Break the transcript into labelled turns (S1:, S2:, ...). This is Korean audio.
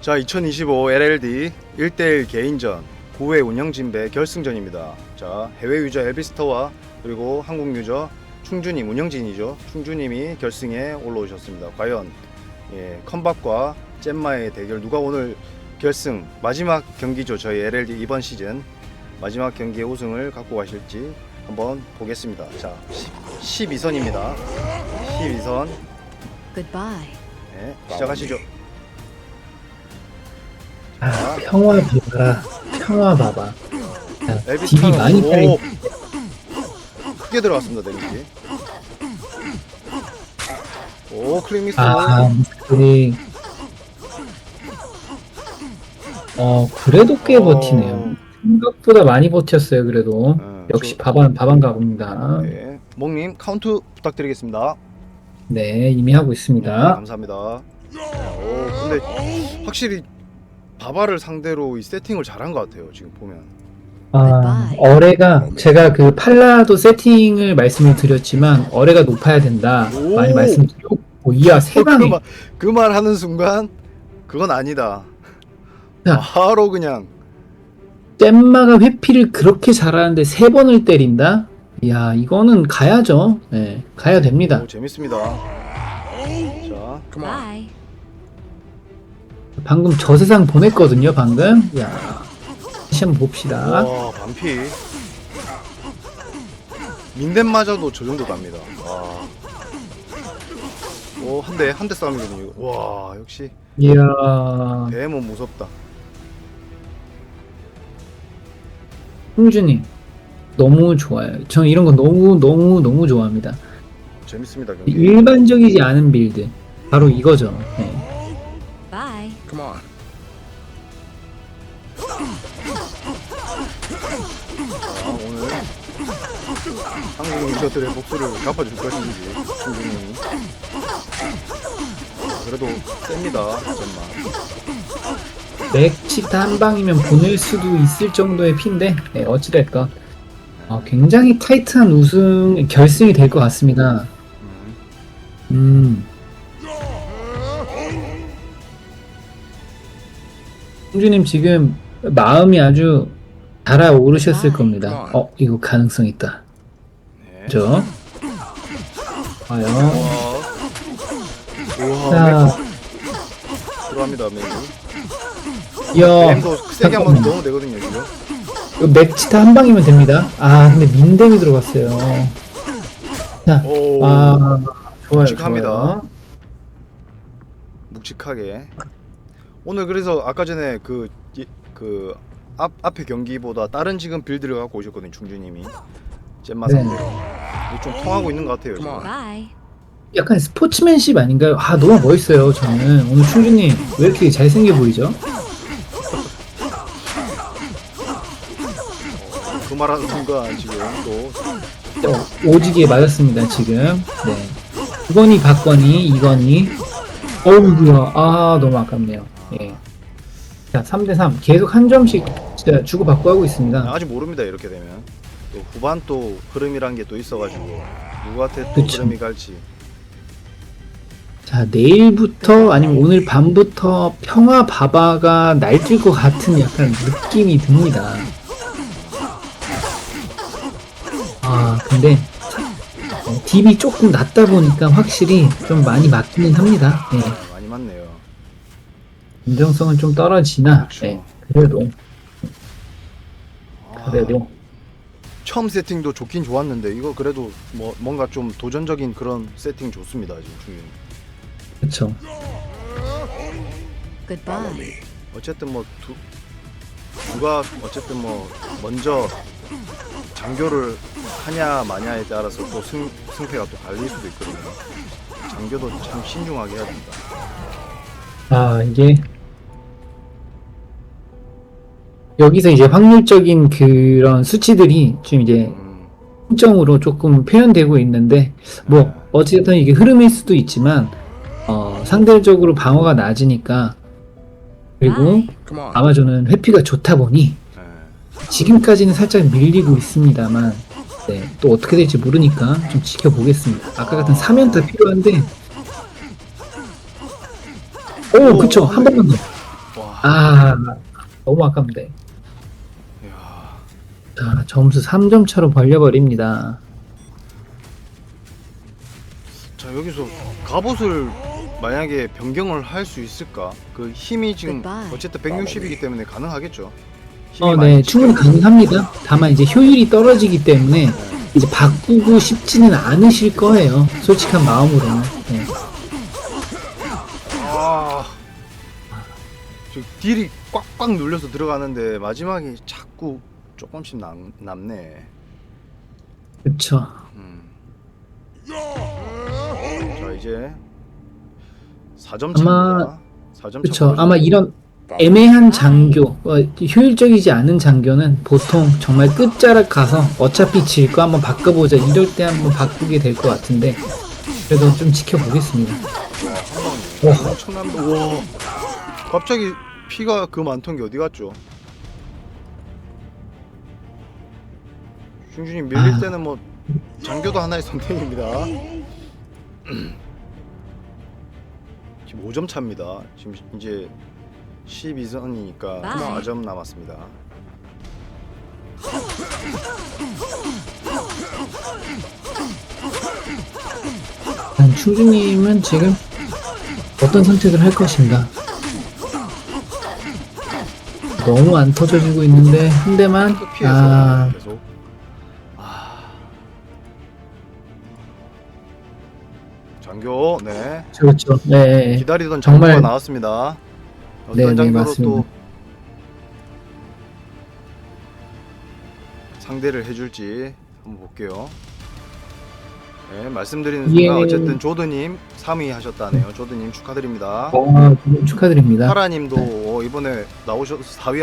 S1: 자, 2025 LLD 1대1 개인전 9회 운영진배 결승전입니다. 자, 해외 유저 엘비스터와 그리고 한국 유저 충주님 운영진이죠. 충주님이 결승에 올라오셨습니다. 과연 예, 컨밥과 잼마의 대결 누가 오늘 결승 마지막 경기죠. 저희 LLD 이번 시즌 마지막 경기의 우승을 갖고 가실지 한번 보겠습니다. 자, 12선입니다. 12선
S2: Goodbye.
S1: 네, 시작하시죠.
S3: 아, 평화 봐봐. 평화 봐봐. 딜이 많이
S1: 오!
S3: 빨리
S1: 크게 들어갔습니다 데미지 오 클릭미스
S3: 아, 우리 어, 그래도 꽤
S1: 어.
S3: 버티네요. 생각보다 많이 버텼어요, 그래도.
S1: 어,
S3: 역시
S1: 저-
S3: 바반, 바반가 봅니다.
S1: 네. 몽님 카운트 부탁드리겠습니다
S3: 네, 이미 하고
S1: 네,
S3: 있습니다.
S1: 감사합니다 오 근데 확실히 바바를 상대로 이 세팅을 잘한 것 같아요 지금 보면
S3: 아, 어뢰가, 제가 그 팔라도 세팅을 말씀을 드렸지만, 어뢰가 높아야 된다.
S1: 오.
S3: 많이 말씀드렸고, 이야, 세 방에.
S1: 그 말 하는 순간 그건 아니다
S3: 자.
S1: 바로 그냥
S3: 잼마가 회피를 그렇게 잘하는데 세 번을 때린다? 이야, 이거는 가야죠. 네, 가야 됩니다.
S1: 오, 재밌습니다 자
S2: Bye.
S3: 방금 저 세상 보냈거든요, 방금. 야, 다시 한번 봅시다.
S1: 와 반피 민덴마저도 저 정도 갑니다 와. 오한 대 한 대 싸움이거든요 이거. 와 역시
S3: 이야,
S1: 대모 무섭다
S3: 홍준이 너무 좋아요. 저 이런 거 너무 너무 너무 좋아합니다.
S1: 재밌습니다 경기
S3: 일반적이지 않은 빌드, 바로 이거죠. 네.
S4: Come on.
S1: 아, 오늘 한국 유저들의 목소리를 갚아줄 것인지 충분히 아, 그래도 셉니다 정말
S3: 맥치타 한 방이면 보낼 수도 있을 정도의 핀데, 네, 어찌됐건 어, 굉장히 타이트한 우승 결승이 될 것 같습니다.
S1: 음.
S3: 음. 홍주님 지금 마음이 아주 달아오르셨을
S2: 아,
S3: 겁니다. 어, 이거 가능성 있다.
S1: 네.
S3: 그죠? 과연.
S1: 우와 우와
S3: 자,
S1: 들어갑니다 메뉴
S3: 이야,
S1: 게임도 세게 한 번
S3: 잠깐만요.
S1: 넣으면 되거든요 지금
S3: 이거 맥치타 한 방이면 됩니다. 아, 근데 민댐이 들어갔어요. 자,
S1: 오
S3: 아, 좋아요.
S1: 묵직합니다.
S3: 좋아요.
S1: 묵직하게 오늘 그래서 아까 전에 그 그 앞 앞에 경기보다 다른 지금 빌드를 갖고 오셨거든요 충주님이 잼마
S3: 네.
S1: 상대로 이게 좀 통하고 있는 것 같아요 지금.
S2: Bye.
S3: 약간 스포츠맨십 아닌가요? 아, 너무 멋있어요, 저는. 오늘 충주님, 왜 이렇게 잘생겨 보이죠?
S1: 그 말하는 순간 지금 또
S3: 어, 오지게 맞았습니다 지금 네 이건희 박건희 이건희 어우야 아 너무 아깝네요 예. 자 3대3 계속 한 점씩 진짜 주고받고 하고 있습니다.
S1: 아직 모릅니다 이렇게 되면. 또 후반 또 흐름이란 게 또 있어가지고. 누구한테 또
S3: 그쵸.
S1: 흐름이 갈지.
S3: 자 내일부터 아니면 오늘 밤부터 평화 바바가 날뛸 것 같은 약간 느낌이 듭니다. 아 근데 어, 딥이 조금 낮다 보니까 확실히 좀 많이 맞기는 합니다. 예.
S1: 아, 많이 맞네요
S3: 인정성은 좀 떨어지나?
S1: 그렇죠.
S3: 네, 그래도.
S1: 아,
S3: 그래도.
S1: 처음 세팅도 좋긴 좋았는데 이거 그래도 뭐 뭔가 좀 도전적인 그런 세팅 좋습니다 지금 충분히
S3: 그쵸.
S2: Goodbye.
S1: 어쨌든 뭐 두, 누가 어쨌든 뭐 먼저 장교를 하냐 마냐에 따라서 또 승, 승패가 또 갈릴 수도 있거든요. 장교도 참 신중하게 해야 됩니다
S3: 아 이게 여기서 이제 확률적인 그런 수치들이 좀 이제
S1: 음,
S3: 통정으로 조금 표현되고 있는데 뭐 어찌됐든 이게 흐름일 수도 있지만 어, 상대적으로 방어가 낮으니까 그리고. 아마존은 회피가 좋다 보니
S1: 예.
S3: 지금까지는 살짝 밀리고 있습니다만 네, 또 어떻게 될지 모르니까 좀 지켜보겠습니다. 아까 같은 3연타 필요한데 오 그쵸 한 번만 더 아, 너무 아깝네.
S1: 이야,
S3: 자, 점수 3점 차로 벌려버립니다.
S1: 자 여기서 갑옷을 만약에 변경을 할 수 있을까? 그 힘이 지금
S2: Goodbye.
S1: 어쨌든 160이기 때문에 가능하겠죠. 힘이
S3: 어,
S1: 많이
S3: 네, 충분히 가능합니다. 다만 이제 효율이 떨어지기 때문에 이제 바꾸고 싶지는 않으실 거예요. 솔직한 마음으로는. 네.
S1: 저 딜이 꽉꽉 눌려서 들어가는데 마지막에 자꾸 조금씩 남, 남네.
S3: 그쵸.
S1: 음. 자 이제 4점
S3: 아마-
S1: 차입니다. 4점
S3: 그쵸. 아마 이런 애매한 장교, 어, 효율적이지 않은 장교는 보통 정말 끝자락 가서 어차피 질 거 한번 바꿔보자. 이럴 때 한번 바꾸게 될 것 같은데. 그래도 좀 지켜보겠습니다. 와,
S1: 엄청난다. 와. 갑자기 피가 그 많던 게 어디 갔죠? 슝준이 밀릴
S3: 아.
S1: 때는 뭐 장교도 하나의 선택입니다. 지금 5점 차입니다. 지금 이제 12선이니까
S2: 바이.
S1: 4점 남았습니다.
S3: 난 충주님은 지금 어떤 선택을 할 것인가? 너무 안 터져지고 있는데 한 대만 아.
S1: 아. 장교, 네.
S3: 그렇죠. 네.
S1: 기다리던
S3: 정말-
S1: 장교가 나왔습니다. 어떤
S3: 네, 네,
S1: 장교로
S3: 맞습니다.
S1: 또 상대를 해줄지 한번 볼게요. 네, 말씀드리는
S3: 예.
S1: 순간 어쨌든 조드님 3위 하셨다네요. 조드님 축하드립니다.
S3: 어, 축하드립니다.
S1: 파라님도 어, 이번에 나오셔서 4위